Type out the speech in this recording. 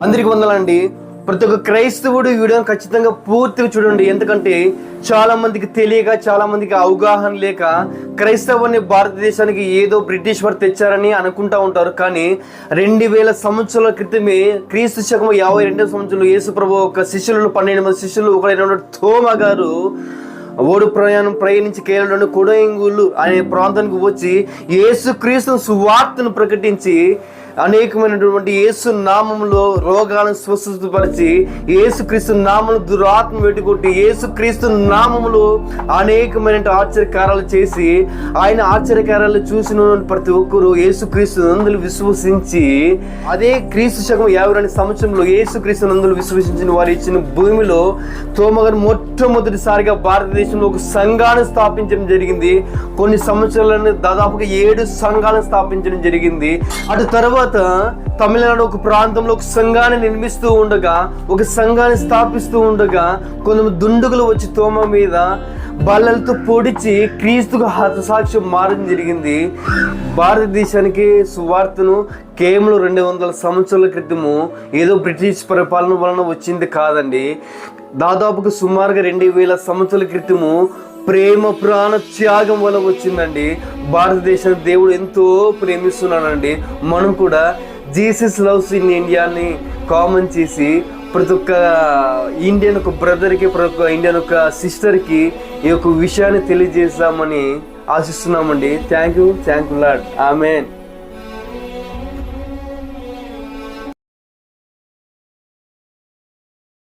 అందరికి వందలండి. ప్రతి ఒక్క క్రైస్తవుడు ఈ వీడియోని ఖచ్చితంగా పూర్తిగా చూడండి. ఎందుకంటే చాలా మందికి తెలియక చాలా మందికి అవగాహన లేక క్రైస్తవాన్ని భారతదేశానికి ఏదో బ్రిటిష్ వారు తెచ్చారని అనుకుంటా ఉంటారు. కానీ రెండు వేల సంవత్సరాల క్రితమే క్రీస్తు శకం యాభై రెండవ సంవత్సరంలో యేసు ప్రభు ఒక శిష్యులను పన్నెండు మంది శిష్యులు ఒకరైన తోమ గారు ఓడు ప్రయాణం ప్రయాణించి కేరళలోని కొడయంగులు అనే ప్రాంతానికి వచ్చి యేసుక్రీస్తు సువార్తను ప్రకటించి అనేకమైనటువంటి యేసు నామంలో రోగాలను స్వస్థతపరిచి ఏసుక్రీస్తు నామం నామములు దురాత్మ వెట్టుకొట్టి ఏసుక్రీస్తు నామములో అనేకమైన ఆశ్చర్యకారాలు చేసి ఆయన ఆశ్చర్యకారాలు చూసిన ప్రతి ఒక్కరు యేసుక్రీస్తు నందులు విశ్వసించి అదే క్రీస్తు శకం యాభై రెండు సంవత్సరంలో యేసుక్రీస్తు నందులు విశ్వసించిన వారు ఇచ్చిన భూమిలో తోమగారు మొట్టమొదటిసారిగా భారతదేశంలో ఒక సంఘాన్ని స్థాపించడం జరిగింది. కొన్ని సంవత్సరాలను దాదాపుగా ఏడు సంఘాలను స్థాపించడం జరిగింది. అటు తర్వాత తమిళనాడు ఒక ప్రాంతంలో ఒక సంఘాన్ని నిర్మిస్తూ ఉండగా ఒక సంఘాన్ని స్థాపిస్తూ ఉండగా కొంతమంది దుండుగులు వచ్చి తోమ మీద బల్లలతో పొడిచి క్రీస్తుకు హతసాక్ష్యం మారడం జరిగింది. భారతదేశానికి సువార్తను కేవలం రెండు వందల సంవత్సరాల క్రితము ఏదో బ్రిటిష్ పరిపాలన వలన వచ్చింది కాదండి. దాదాపుగా సుమారుగా రెండు వేల సంవత్సరాల క్రితము ప్రేమ ప్రాణ త్యాగం వల్ల వచ్చిందండి. భారతదేశాన్ని దేవుడు ఎంతో ప్రేమిస్తున్నాడండి. మనం కూడా జీసస్ లవ్స్ ఇన్ ఇండియాని కామన్ చేసి ప్రతి ఒక్క ఇండియన్ ఒక బ్రదర్కి ప్రతి ఒక్క ఇండియన్ ఒక సిస్టర్కి ఈ యొక్క విషయాన్ని తెలియజేస్తామని ఆశిస్తున్నామండి. Thank you thank you lord amen